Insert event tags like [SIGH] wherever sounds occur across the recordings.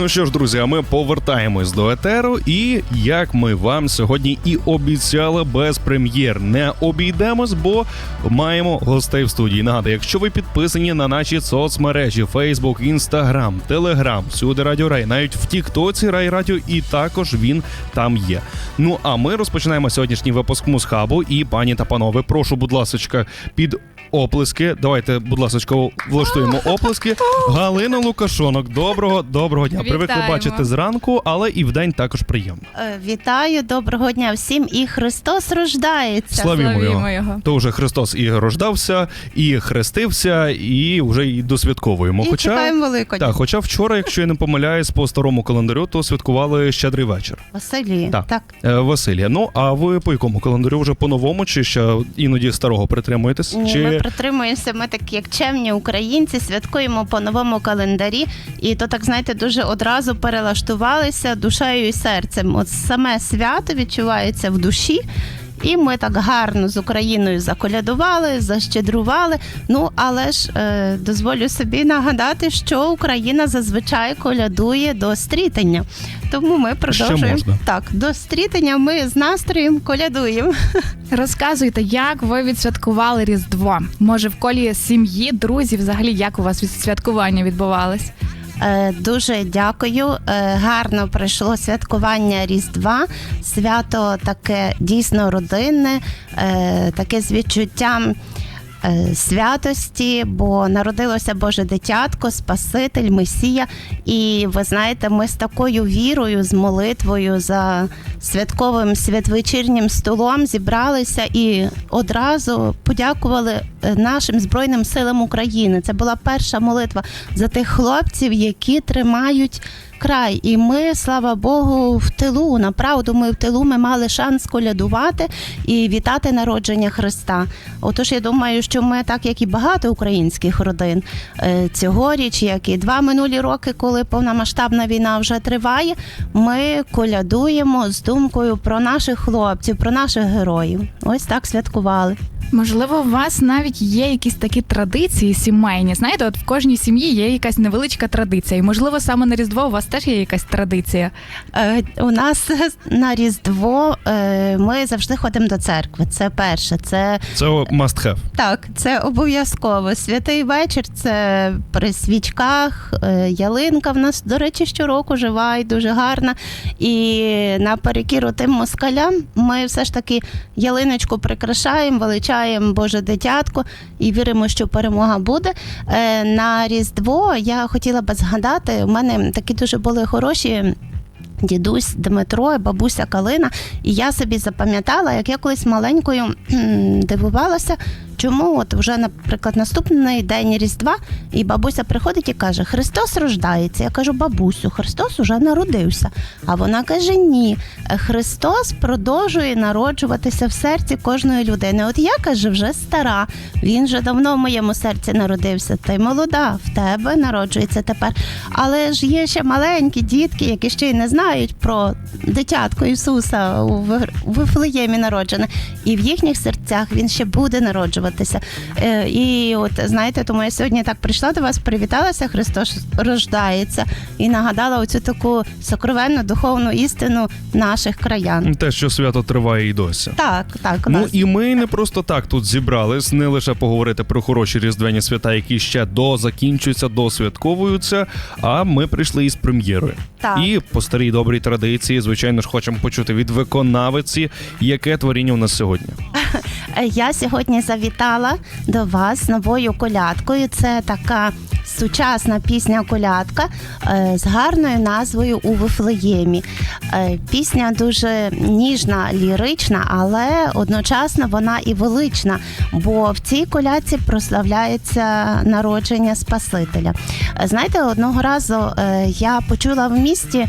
Ну що ж, друзі, а ми повертаємось до етеру. І як ми вам сьогодні і обіцяли без прем'єр, не обійдемось, бо маємо гостей в студії. Нагадую, якщо ви підписані на наші соцмережі: Facebook, Instagram, Telegram, всюди Радіо Рай, навіть в Тіктоці Рай Радіо, і також він там є. Ну а ми розпочинаємо сьогоднішній випуск Мусхабу. І пані та панове, прошу, будь ласочка, під оплески. Давайте, будь ласочка, влаштуємо оплески. Галина Лукашонок, доброго доброго дня. Привикли бачити зранку, але і вдень також приємно. Е, Вітаю, доброго дня всім. І Христос рождається. Славімо його. Славімо його. То вже Христос і рождався, і хрестився, і вже і досвятковуємо. І чекаємо Великодня. так, хоча вчора, якщо я не помиляюсь, по старому календарю, то святкували щедрий вечір. Василі, Так. так. Е, Василія. Ну а ви по якому календарю вже по-новому, чи ще іноді старого притримуєтесь? Ні, чи Ми притримуємося, ми такі як чемні українці, святкуємо по новому календарі, і то так знаєте, дуже одразу перелаштувалися душею і серцем. От саме свято відчувається в душі. І ми так гарно з Україною заколядували, защедрували. Ну але ж е, дозволю собі нагадати, що Україна зазвичай колядує до стрітення. Тому ми продовжуємо можна. так. До стрітення ми з настроєм колядуємо. [LAUGHS] Розказуйте, як ви відсвяткували Різдво? Може, в колі сім'ї, друзів, взагалі, як у вас святкування відбувалось? Е, Дуже дякую. Е, Гарно пройшло святкування Різдва. Свято таке дійсно родинне, е, таке з відчуттям. Е, Святості, бо народилося Боже дитятко, Спаситель, Месія. І ви знаєте, ми з такою вірою, з молитвою за святковим святвечірнім столом зібралися і одразу подякували е, нашим Збройним силам України. Це була перша молитва за тих хлопців, які тримають край. І ми, слава Богу, в тилу. Направду, ми в тилу ми мали шанс колядувати і вітати народження Христа. Отож, я думаю, що ми, так як і багато українських родин, е, цьогоріч, як і два минулі роки, коли повномасштабна війна вже триває, ми колядуємо з думкою про наших хлопців, про наших героїв. Ось так святкували. Можливо, у вас навіть є якісь такі традиції сімейні. Знаєте, от в кожній сім'ї є якась невеличка традиція. І можливо, саме на Різдво у вас теж є якась традиція. Е, У нас на Різдво е, ми завжди ходимо до церкви. Це перше. Це це must have. так, це обов'язково. Святий вечір це при свічках, е, ялинка в нас, до речі, щороку жива і дуже гарна. І наперекір тим москалям ми все ж таки ялиночку прикрашаємо, величаємо Боже дитятко і віримо, що перемога буде. Е, На Різдво я хотіла би згадати, у мене такі дуже були хороші. Дідусь Дмитро, бабуся Калина, і я собі запам'ятала, як я колись маленькою дивувалася, чому от вже, наприклад, наступний день Різдва, і бабуся приходить і каже: Христос рождається. Я кажу, бабусю, Христос уже народився. А вона каже: Ні, Христос продовжує народжуватися в серці кожної людини. От я каже, вже стара, він вже давно в моєму серці народився. Ти молода, в тебе народжується тепер. Але ж є ще маленькі дітки, які ще й не знають про дитятко Ісуса у Вифлеємі народжене, і в їхніх серцях він ще буде народжуватися. Е, І от знаєте, тому я сьогодні так прийшла до вас, привіталася, Христос рождається, і нагадала оцю таку сокровенну духовну істину наших краян. Те, що свято триває і досі. Так, так, Ну нас. і ми не просто так тут зібрались, не лише поговорити про хороші різдвяні свята, які ще дозакінчуються, досвятковуються. А ми прийшли із прем'єрою. Так. І по старій добрій традиції, звичайно ж, хочемо почути від виконавиці, яке творіння у нас сьогодні. [LAUGHS] Я сьогодні завітала до вас новою колядкою. Це така сучасна пісня колядка е, з гарною назвою у Вифлеємі. Е, Пісня дуже ніжна, лірична, але одночасно вона і велична, бо в цій колядці прославляється народження Спасителя. Е, Знаєте, одного разу я почула в місті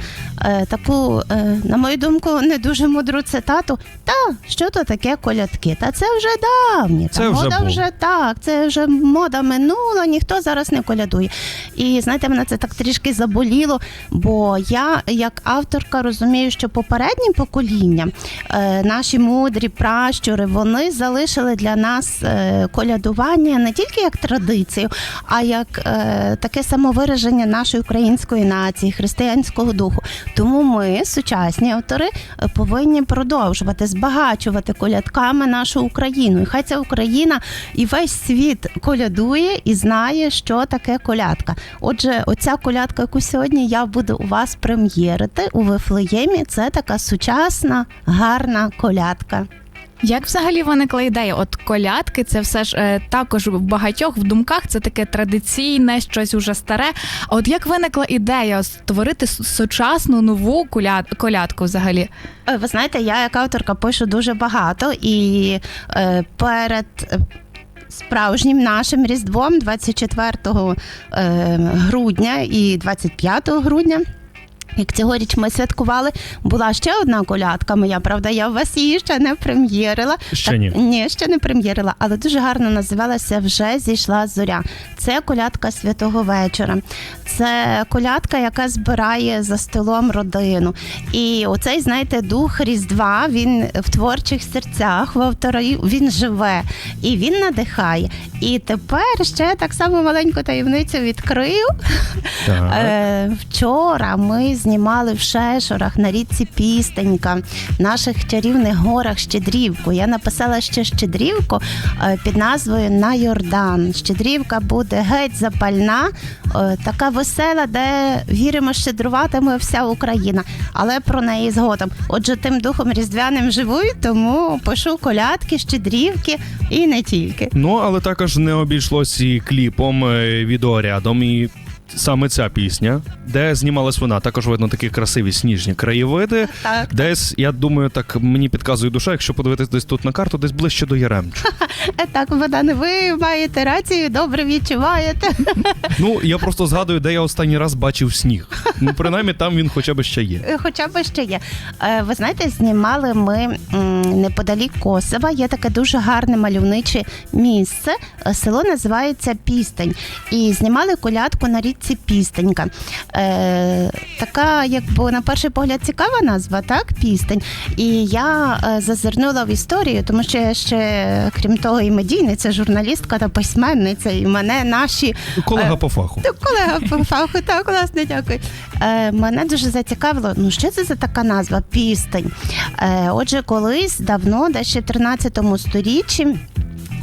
таку, на мою думку, не дуже мудру цитату. Та що то таке колядки? Та це вже давні. Та вже мода було. вже так, це вже мода минула, ніхто зараз не колядує. Колядує. І знаєте, мене це так трішки заболіло, бо я, як авторка, розумію, що попередні покоління, е, наші мудрі пращури, вони залишили для нас е, колядування не тільки як традицію, а як е, таке самовираження нашої української нації, християнського духу. Тому ми, сучасні автори, повинні продовжувати збагачувати колядками нашу Україну. І хай ця Україна і весь світ колядує і знає, що таке колядка. Отже, оця колядка, яку сьогодні я буду у вас прем'єрити у Вифлеємі, це така сучасна, гарна колядка. Як взагалі виникла ідея? От колядки, це все ж е, також в багатьох в думках це таке традиційне, щось уже старе. А от як виникла ідея створити сучасну нову коляд- колядку взагалі? Е, Ви знаєте, я як авторка пишу дуже багато і е, перед. Справжнім нашим різдвом 24 е, грудня і 25 грудня. Як цьогоріч ми святкували, була ще одна колядка моя, правда, я у вас її ще не прем'єрила. Ще Так, ні. Ні, ще не прем'єрила, але дуже гарно називалася Вже зійшла зоря. Це колядка святого вечора. Це колядка, яка збирає за столом родину. І оцей, знаєте, дух Різдва він в творчих серцях, в авторів він живе і він надихає. І тепер ще так само маленьку таємницю відкрию. Так. Е, вчора ми знімали в Шешорах на річці Пістенька, в наших чарівних горах Щедрівку. Я написала ще Щедрівку е, під назвою На Йордан. Щедрівка буде геть запальна, е, така весела, де віримо, щедруватиме вся Україна. Але про неї згодом. Отже, тим духом різдвяним живу, тому пишу колядки, щедрівки і не тільки. Ну, але також не обійшлось і кліпом е, відеорядом, і саме ця пісня, де знімалась вона. Також видно такі красиві сніжні краєвиди. Так. Десь, я думаю, так мені підказує душа, якщо подивитись десь тут на карту, десь ближче до Яремчу. [LAUGHS] Е, Так, Богдане, ви маєте рацію, добре відчуваєте. [LAUGHS] Ну, я просто згадую, де я останній раз бачив сніг. Ну, принаймні, там він хоча б ще є. Е, Хоча б ще є. Е, Ви знаєте, знімали ми неподалік Косова. Є таке дуже гарне мальовниче місце. Село називається Пістень. І знімали колядку на річці Пістенька. Е, така, якби на перший погляд, цікава назва, так? Пістень. І я е, зазирнула в історію, тому що я ще, крім того, і медійниця, журналістка та письменниця, і мене наші Колега Е, по фаху. колега по фаху, так, власне, дякую. Е, мене дуже зацікавило, ну що це за така назва Пістень. Е, отже, колись давно, десь ще в 13 сторіччі.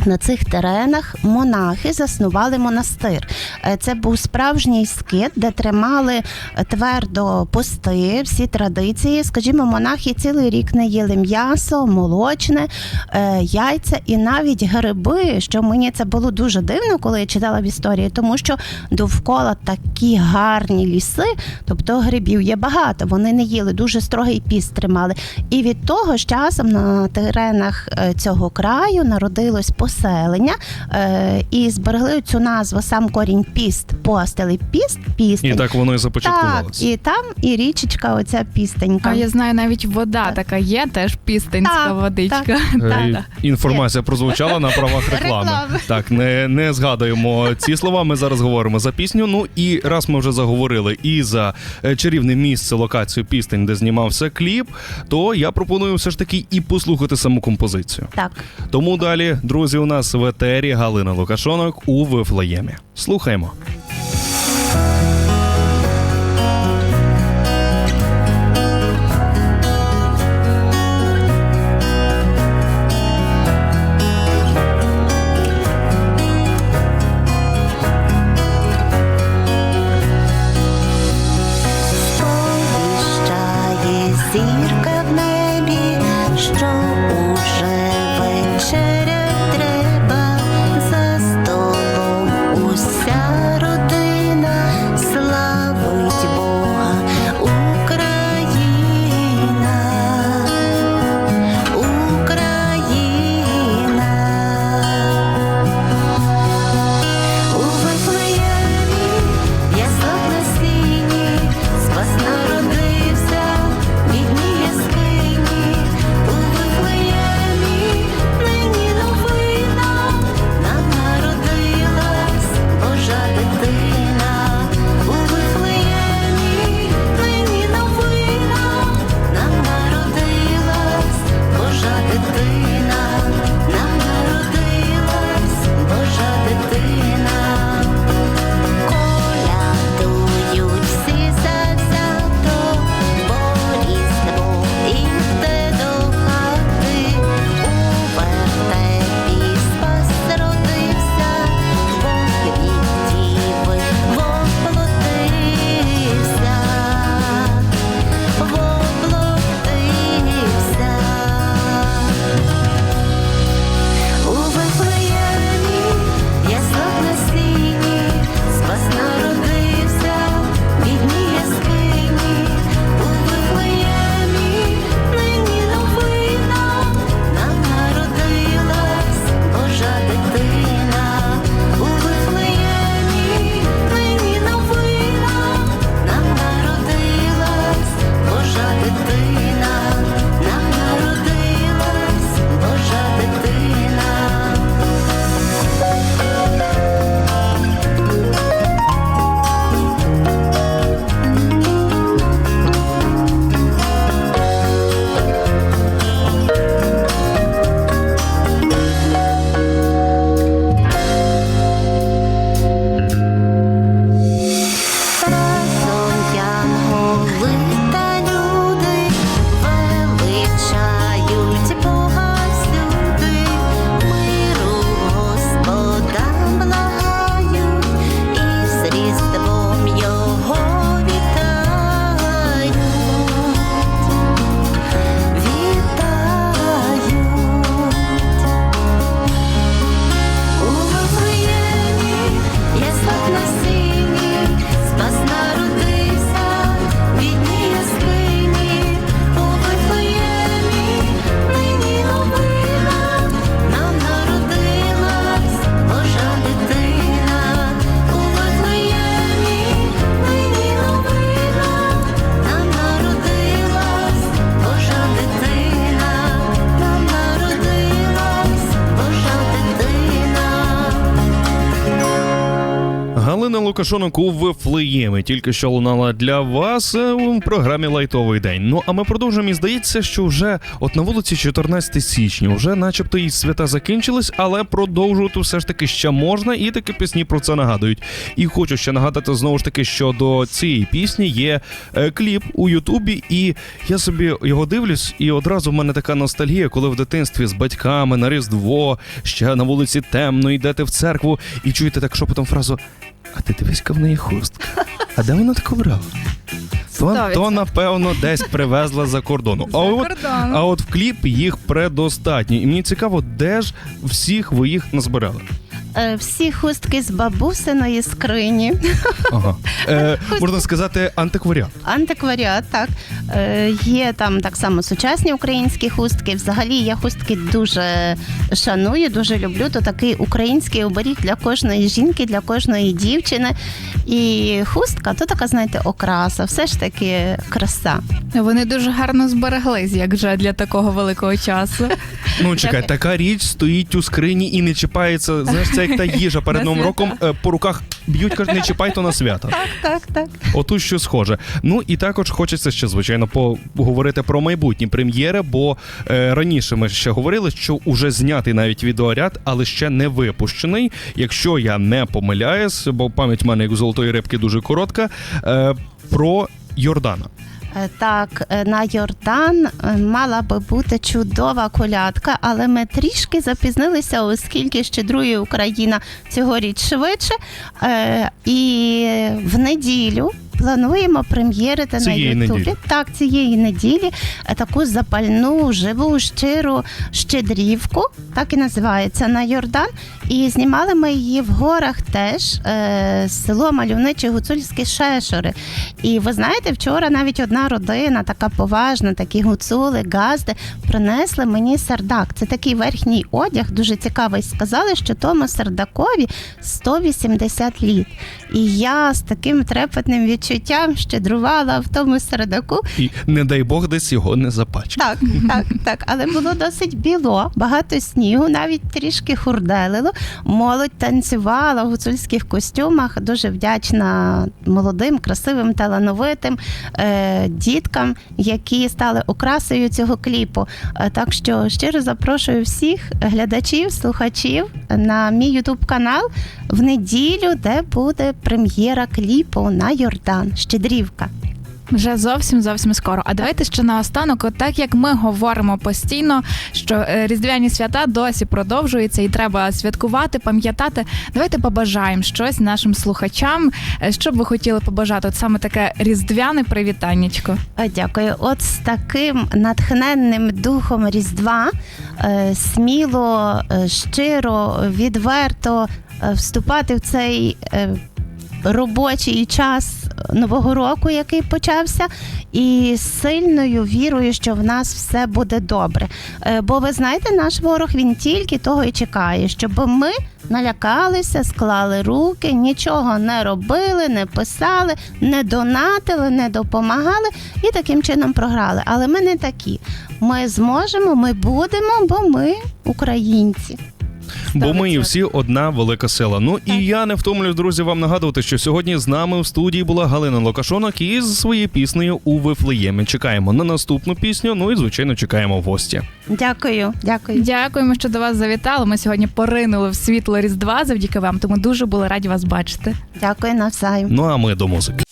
На цих теренах монахи заснували монастир. Е, Це був справжній скит, де тримали е, твердо пости, всі традиції. Скажімо, монахи цілий рік не їли м'ясо, молочне, е, яйця і навіть гриби. Що мені це було дуже дивно, коли я читала в історії, тому що довкола такі гарні ліси, тобто грибів є багато. Вони не їли, дуже строгий піст тримали. І від того з часом на теренах цього краю народилось поселення е, і зберегли цю назву сам корінь піст, постели піст, пістень. І так воно і так, започаткувалося. і там і річечка, оця пістенька. А я знаю, навіть вода Так. така є, теж пістинська Так, водичка. так. [LAUGHS] Е, Так. Інформація прозвучала на правах реклами. Реклами. Так, не, не згадуємо ці слова. Ми зараз говоримо за пісню. Ну і раз ми вже заговорили і за е, чарівне місце, локацію пістень, де знімався кліп, то я пропоную все ж таки і послухати саму композицію. Так. Тому далі, друзі, у нас в етері Галина Лукашонок у Вифлеємі. Слухаємо. Лукашонок у Вифлеємі тільки що лунала для вас е, у програмі Лайтовий день. Ну а ми продовжуємо. І здається, що вже от на вулиці 14 січня, вже начебто і свята закінчились, але продовжувати все ж таки ще можна, і такі пісні про це нагадують. І хочу ще нагадати знову ж таки, що до цієї пісні є е, кліп у Ютубі, і я собі його дивлюсь, і одразу в мене така ностальгія, коли в дитинстві з батьками на Різдво, ще на вулиці темно, йдете в церкву і чуєте так шепотом фразу: А ти дивись-ка в неї хустка. А де вона таку брала? То, то напевно десь привезла за кордону. А от, а от в кліп їх предостатньо. І мені цікаво, де ж всіх ви їх назбирали? Е, Всі хустки з бабусиної скрині. Ага. Е, можна сказати, антикваріат. Антикваріат, так. Е, Є там так само сучасні українські хустки. Взагалі я хустки дуже шаную, дуже люблю. То такий український оберіг для кожної жінки, для кожної дівчини. І хустка то така, знаєте, окраса, все ж таки краса. Вони дуже гарно збереглись, як же для такого великого часу. Ну чекай, така річ стоїть у скрині і не чіпається. Знаєш, це як та їжа перед На новим свята. роком е, по руках б'ють, кажуть, не чіпай то на свято. Так, так. Отут що схоже. Ну і також хочеться ще звичайно поговорити про майбутні прем'єри, бо е, раніше ми ще говорили, що уже знятий навіть відеоряд, але ще не випущений. Якщо я не помиляюсь, бо пам'ять в мене як у золотої рибки дуже коротка. Е, про Йордана. Е, Так, е, на Йордан е, мала би бути чудова колядка, але ми трішки запізнилися, оскільки щедрує Україна цьогоріч швидше. І в неділю плануємо прем'єрити на Ютубі. Так, цієї неділі е, таку запальну, живу, щиру щедрівку, так і називається на Йордан. І знімали ми її в горах теж, е, село Мальовниче Гуцульські Шешори. І ви знаєте, вчора навіть одна родина, така поважна, такі гуцули, газди, принесли мені сардак. Це такий верхній одяг, дуже цікавий. Сказали, що тому сардакові 180 літ. І я з таким трепетним відчуттям щедрувала в тому сардаку. І не дай Бог десь його не запачкав. Так, так, так. Але було досить біло, багато снігу, навіть трішки хурделило. Молодь танцювала в гуцульських костюмах. Дуже вдячна молодим, красивим, талановитим е, діткам, які стали окрасою цього кліпу. Е, так що щиро запрошую всіх глядачів, слухачів на мій ютуб канал в неділю, де буде прем'єра кліпу на Йордан. Щедрівка. Вже зовсім зовсім скоро. А давайте ще наостанок, так як ми говоримо постійно, що е, різдвяні свята досі продовжуються і треба святкувати, пам'ятати. Давайте побажаємо щось нашим слухачам. Е, Що б ви хотіли побажати? От саме таке різдвяне привітаннячко. Е, Дякую. От з таким натхненним духом Різдва сміло, щиро, відверто вступати в цей робочий час нового року, який почався, і сильною вірою, що в нас все буде добре. Е, Бо ви знаєте, наш ворог він тільки того і чекає, щоб ми налякалися, склали руки, нічого не робили, не писали, не донатили, не допомагали і таким чином програли. Але ми не такі. Ми зможемо, ми будемо, бо ми українці. Бо ми і 100%. всі одна велика сила. Ну і я не втомлююсь, друзі, вам нагадувати, що сьогодні з нами в студії була Галина Лукашонок із своєю піснею у Вифлеємі. Чекаємо на наступну пісню. Ну і звичайно чекаємо в гості. Дякую, дякую. Дякуємо, що до вас завітали. Ми сьогодні поринули в світло Різдва завдяки вам. Тому дуже були раді вас бачити. Дякую навзаєм. Ну а ми до музики.